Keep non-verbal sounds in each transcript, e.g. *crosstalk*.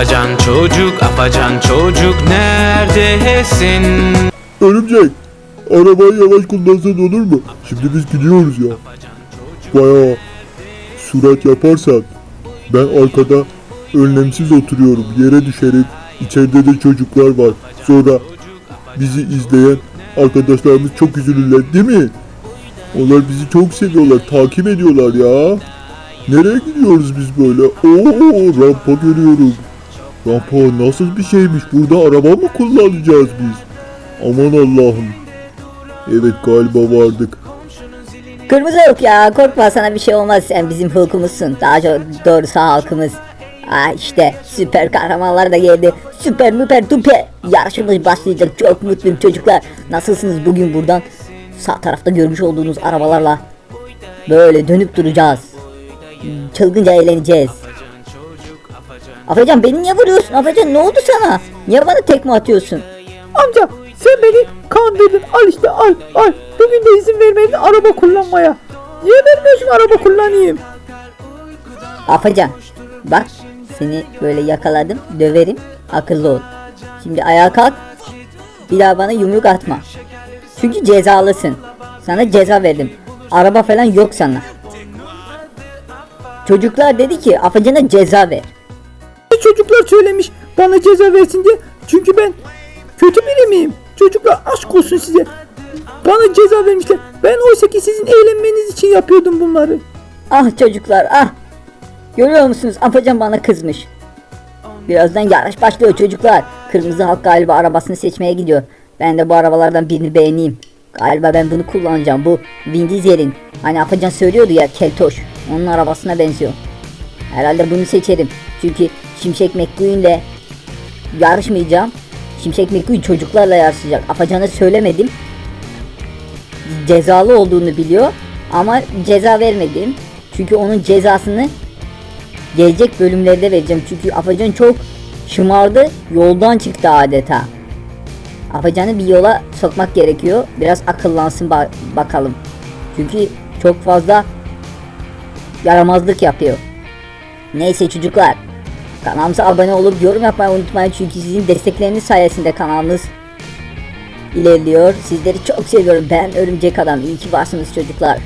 Afacan çocuk, afacan çocuk neredesin? Örümcek, arabayı yavaş kullansan olur mu? Şimdi biz gidiyoruz ya. Bayağı sürat yaparsan ben arkada önlemsiz oturuyorum. Yere düşerim. İçeride de çocuklar var. Sonra bizi izleyen arkadaşlarımız çok üzülürler değil mi? Onlar bizi çok seviyorlar. Takip ediyorlar ya. Nereye gidiyoruz biz böyle? Oo rampa görüyorum. Rampa nasıl bir şeymiş? Burada araba mı kullanacağız biz? Aman Allah'ım. Evet galiba vardık. Kırmızı yok ya korkma sana bir şey olmaz sen bizim hulkumuzsun. Daha çok doğrusu halkımız. Aa işte süper kahramanlar da geldi. Süper müper duper. Yarışımız başlayacak çok mutluyum çocuklar. Nasılsınız bugün buradan? Sağ tarafta görmüş olduğunuz arabalarla böyle dönüp duracağız. Çılgınca eğleneceğiz. Afacan beni niye vuruyorsun? Afacan ne oldu sana? Niye bana tekme atıyorsun? Amca sen beni kandırdın al işte al al. Bugün de izin vermedin araba kullanmaya. Niye vermiyorsun araba kullanayım? Afacan bak seni böyle yakaladım döverim akıllı ol. Şimdi ayağa kalk bir daha bana yumruk atma. Çünkü cezalısın. Sana ceza verdim. Araba falan yok sana. Çocuklar dedi ki Afacan'a ceza ver. Çocuklar söylemiş bana ceza versin diye. Çünkü ben kötü biri miyim? Çocuklar aşk olsun size. Bana ceza vermişler. Ben oysa ki sizin eğlenmeniz için yapıyordum bunları. Ah çocuklar ah. Görüyor musunuz Afacan bana kızmış. Birazdan yarış başlıyor çocuklar. Kırmızı halk galiba arabasını seçmeye gidiyor. Ben de bu arabalardan birini beğeneyim. Galiba ben bunu kullanacağım. Bu Vin Diesel'in. Hani Afacan söylüyordu ya Keltoş. Onun arabasına benziyor. Herhalde bunu seçerim. Çünkü Şimşek McQueen'le yarışmayacağım. Şimşek McQueen çocuklarla yarışacak. Afacan'a söylemedim. Cezalı olduğunu biliyor. Ama ceza vermedim. Çünkü onun cezasını gelecek bölümlerde vereceğim. Çünkü Afacan çok şımardı. Yoldan çıktı adeta. Afacan'ı bir yola sokmak gerekiyor. Biraz akıllansın ba- bakalım. Çünkü çok fazla yaramazlık yapıyor. Neyse çocuklar. Kanalımıza abone olup yorum yapmayı unutmayın. Çünkü sizin destekleriniz sayesinde kanalımız ilerliyor. Sizleri çok seviyorum. Ben Örümcek Adam. İyi ki varsınız çocuklar.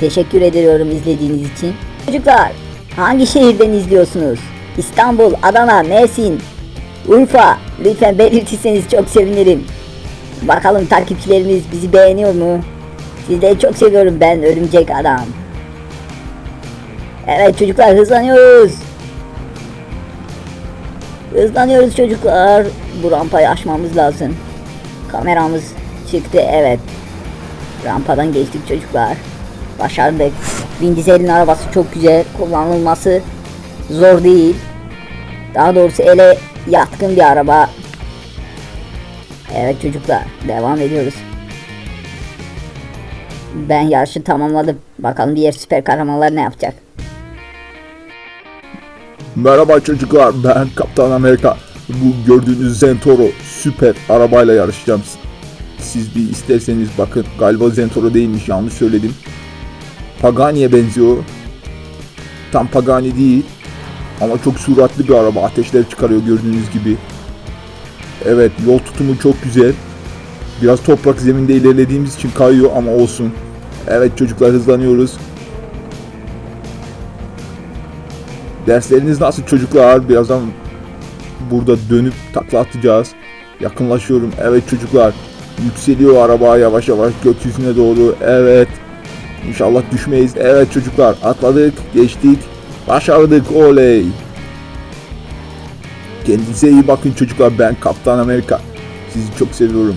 Teşekkür ediyorum izlediğiniz için. Çocuklar hangi şehirden izliyorsunuz? İstanbul, Adana, Mersin, Urfa. Lütfen belirtirseniz çok sevinirim. Bakalım takipçilerimiz bizi beğeniyor mu? Sizleri çok seviyorum ben Örümcek Adam. Evet çocuklar hızlanıyoruz. Hızlanıyoruz çocuklar. Bu rampayı aşmamız lazım. Kameramız çıktı evet. Rampadan geçtik çocuklar. Başardık. Vin Diesel'in arabası çok güzel. Kullanılması zor değil. Daha doğrusu ele yatkın bir araba. Evet çocuklar devam ediyoruz. Ben yarışı tamamladım. Bakalım diğer süper kahramanlar ne yapacak. Merhaba çocuklar ben Kaptan Amerika. Bu gördüğünüz Zentoro süper arabayla yarışacağım. Siz bir isterseniz bakın galiba Zentoro değilmiş yanlış söyledim. Pagani'ye benziyor. Tam Pagani değil. Ama çok süratli bir araba. Ateşler çıkarıyor gördüğünüz gibi. Evet yol tutumu çok güzel. Biraz toprak zeminde ilerlediğimiz için kayıyor ama olsun. Evet çocuklar hızlanıyoruz. Dersleriniz nasıl çocuklar? Birazdan burada dönüp takla atacağız. Yakınlaşıyorum. Evet çocuklar. Yükseliyor araba yavaş yavaş gökyüzüne doğru. Evet. İnşallah düşmeyiz. Evet çocuklar atladık, geçtik. Başardık. Oley. Kendinize iyi bakın çocuklar. Ben Kaptan Amerika. Sizi çok seviyorum.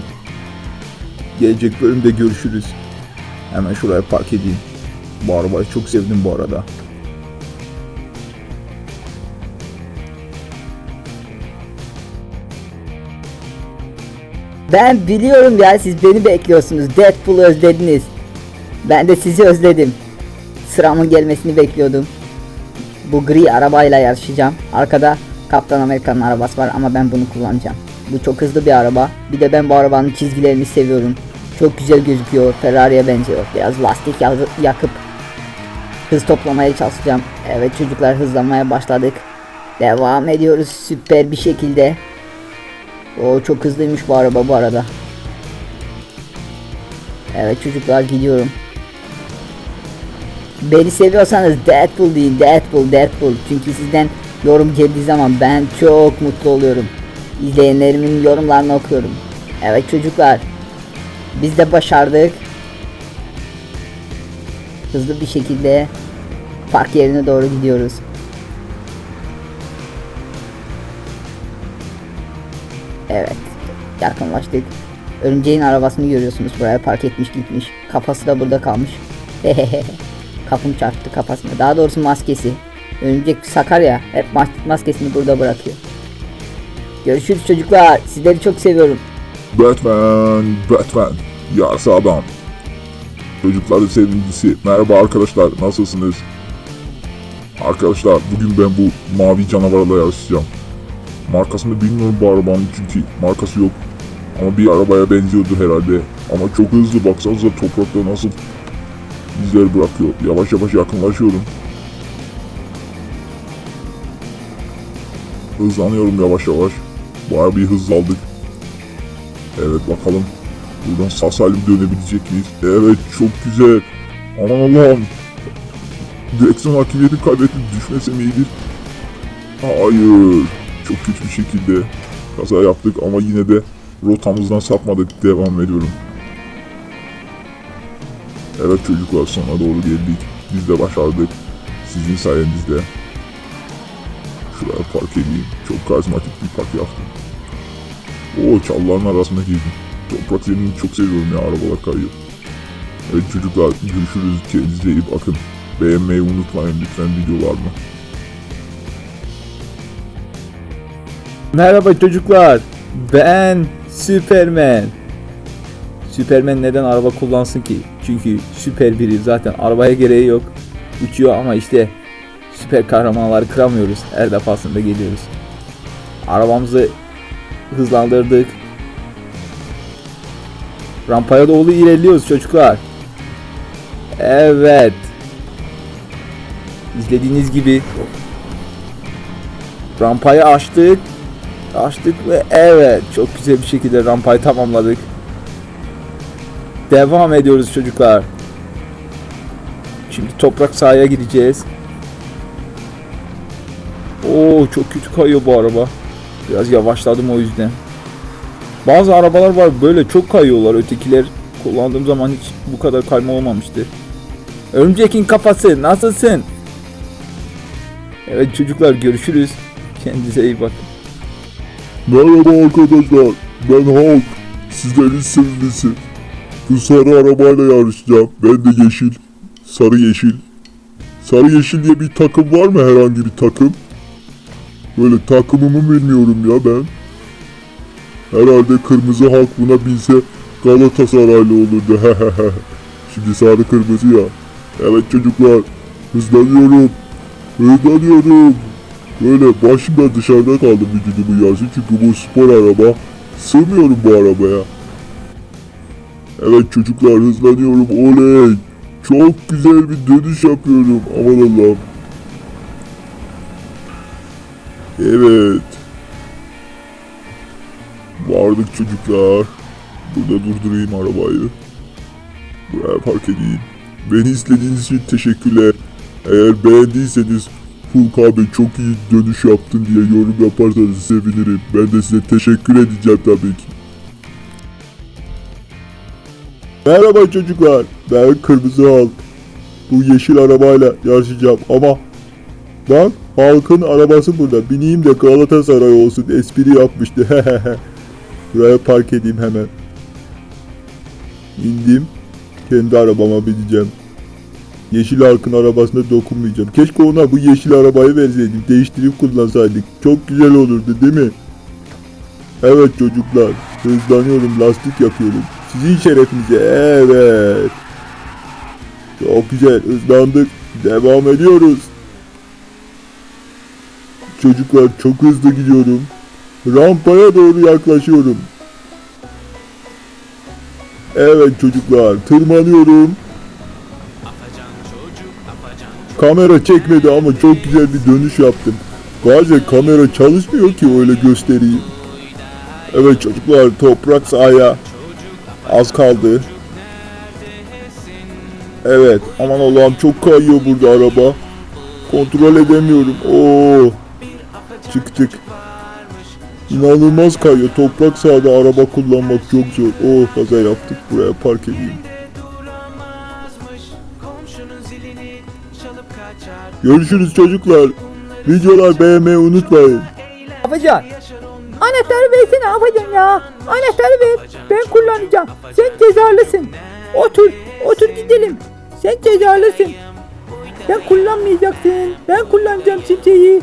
Gelecek bölümde görüşürüz. Hemen şuraya park edeyim. Bu arabayı çok sevdim bu arada. Ben biliyorum ya siz beni bekliyorsunuz. Deadpool'u özlediniz. Ben de sizi özledim. Sıramın gelmesini bekliyordum. Bu gri arabayla yarışacağım. Arkada Kaptan Amerika'nın arabası var ama ben bunu kullanacağım. Bu çok hızlı bir araba. Bir de ben bu arabanın çizgilerini seviyorum. Çok güzel gözüküyor. Ferrari'ye benziyor. Biraz lastik ya- yakıp hız toplamaya çalışacağım. Evet çocuklar hızlanmaya başladık. Devam ediyoruz süper bir şekilde. O çok hızlıymış bu araba bu arada. Evet çocuklar gidiyorum. Beni seviyorsanız Deadpool deyin Deadpool Deadpool. Çünkü sizden yorum geldiği zaman ben çok mutlu oluyorum. İzleyenlerimin yorumlarını okuyorum. Evet çocuklar. Biz de başardık. Hızlı bir şekilde park yerine doğru gidiyoruz. Evet. Yakınlaştık. Örümceğin arabasını görüyorsunuz. Buraya park etmiş gitmiş. Kafası da burada kalmış. *laughs* Kapım çarptı kafasına. Daha doğrusu maskesi. Örümcek sakar ya. Hep mas- maskesini burada bırakıyor. Görüşürüz çocuklar. Sizleri çok seviyorum. Batman, Batman, yarısı adam. Çocukların sevgilisi. Merhaba arkadaşlar, nasılsınız? Arkadaşlar, bugün ben bu mavi canavarla yarışacağım. Markasını bilmiyorum bu arabanın çünkü markası yok. Ama bir arabaya benziyordu herhalde. Ama çok hızlı, baksanıza toprakta nasıl izler bırakıyor. Yavaş yavaş yakınlaşıyorum. Hızlanıyorum yavaş yavaş. Bayağı bir hız aldık. Evet bakalım. Buradan sağ salim dönebilecek miyiz? Evet çok güzel. Aman Allah'ım. Direksiyon hakimiyeti kaybettim. Düşmesem iyidir. Hayır. Çok kötü bir şekilde kaza yaptık ama yine de rotamızdan sapmadık. Devam ediyorum. Evet çocuklar sona doğru geldik. Biz de başardık. Sizin sayenizde. Şuraya park edeyim. Çok karizmatik bir park yaptım. Oo çalıların arasına girdim. Toprak zeminini çok seviyorum ya arabalar kayıyor. Evet çocuklar görüşürüz. Kendinize iyi bakın. Beğenmeyi unutmayın lütfen videolarımı. Merhaba çocuklar. Ben Superman. Superman neden araba kullansın ki? Çünkü süper biri zaten arabaya gereği yok. Uçuyor ama işte süper kahramanları kıramıyoruz. Her defasında geliyoruz. Arabamızı hızlandırdık. Rampaya doğru ilerliyoruz çocuklar. Evet. İzlediğiniz gibi rampayı açtık. Açtık ve evet çok güzel bir şekilde rampayı tamamladık. Devam ediyoruz çocuklar. Şimdi toprak sahaya gideceğiz. Oo çok kötü kayıyor bu araba. Biraz yavaşladım o yüzden. Bazı arabalar var böyle çok kayıyorlar. Ötekiler kullandığım zaman hiç bu kadar kayma olmamıştı. Örümcekin kafası nasılsın? Evet çocuklar görüşürüz. Kendinize iyi bakın. Merhaba arkadaşlar. Ben Hulk. Sizlerin sevgilisi. Bu sarı arabayla yarışacağım. Ben de yeşil. Sarı yeşil. Sarı yeşil diye bir takım var mı herhangi bir takım? Böyle takımımı bilmiyorum ya ben. Herhalde kırmızı halk buna binse Galatasaraylı olurdu. *laughs* Şimdi sarı kırmızı ya. Evet çocuklar. Hızlanıyorum. Hızlanıyorum. Böyle başım da dışarıda kaldı vücudumun yarısı çünkü bu spor araba. Sığmıyorum bu arabaya. Evet çocuklar hızlanıyorum oley. Çok güzel bir dönüş yapıyorum aman Allah'ım. Evet. Vardık çocuklar. Burada durdurayım arabayı. Buraya park edeyim. Beni izlediğiniz için teşekkürler. Eğer beğendiyseniz Hulk abi çok iyi dönüş yaptın diye yorum yaparsanız sevinirim. Ben de size teşekkür edeceğim tabii ki. Merhaba çocuklar. Ben Kırmızı Halk. Bu yeşil arabayla yarışacağım ama bak halkın arabası burada. Bineyim de Galatasaray olsun espri yapmıştı. *laughs* Buraya park edeyim hemen. İndim. Kendi arabama bineceğim. Yeşil halkın arabasına dokunmayacağım. Keşke ona bu yeşil arabayı verseydim. Değiştirip kullansaydık. Çok güzel olurdu değil mi? Evet çocuklar. Hızlanıyorum. Lastik yapıyorum. Sizin şerefinize. Evet. Çok güzel. Hızlandık. Devam ediyoruz. Çocuklar çok hızlı gidiyorum. Rampaya doğru yaklaşıyorum. Evet çocuklar. Tırmanıyorum. Kamera çekmedi ama çok güzel bir dönüş yaptım. Bazen kamera çalışmıyor ki öyle göstereyim. Evet çocuklar toprak sahaya az kaldı. Evet aman Allah'ım çok kayıyor burada araba. Kontrol edemiyorum. Oo. Çıktık. İnanılmaz kayıyor. Toprak sahada araba kullanmak çok zor. Oo kaza yaptık. Buraya park edeyim. Görüşürüz çocuklar. Videolar beğenmeyi unutmayın. Afacan. Anahtarı versene Afacan ya. Anahtarı ver. Ben kullanacağım. Sen cezalısın. Otur. Otur gidelim. Sen cezalısın. Sen kullanmayacaksın. Ben kullanacağım şimşeği.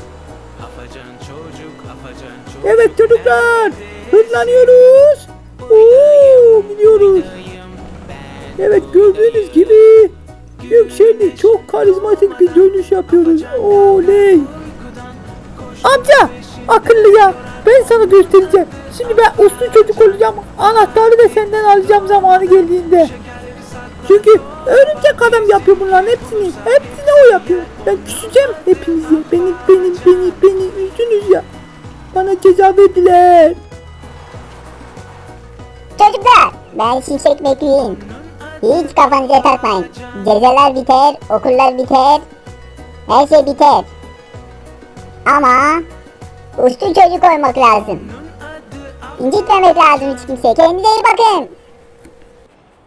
Evet çocuklar. Hızlanıyoruz. Oo, gidiyoruz. Evet gördüğünüz gibi yükseldik. Çok karizmatik bir dönüş yapıyoruz. Oley. Amca akıllı ya ben sana göstereceğim. Şimdi ben uslu çocuk olacağım. Anahtarı da senden alacağım zamanı geldiğinde. Çünkü örümcek adam yapıyor bunların hepsini. Hepsini o yapıyor. Ben küseceğim hepinizi. Beni beni beni beni üzdünüz ya. Bana ceza verdiler. Çocuklar ben Şimşek McQueen. Hiç kafanıza takmayın. Cezalar biter, okullar biter, her şey biter. Ama uslu çocuk olmak lazım. İncitmemek lazım hiç kimseye. Kendinize iyi bakın.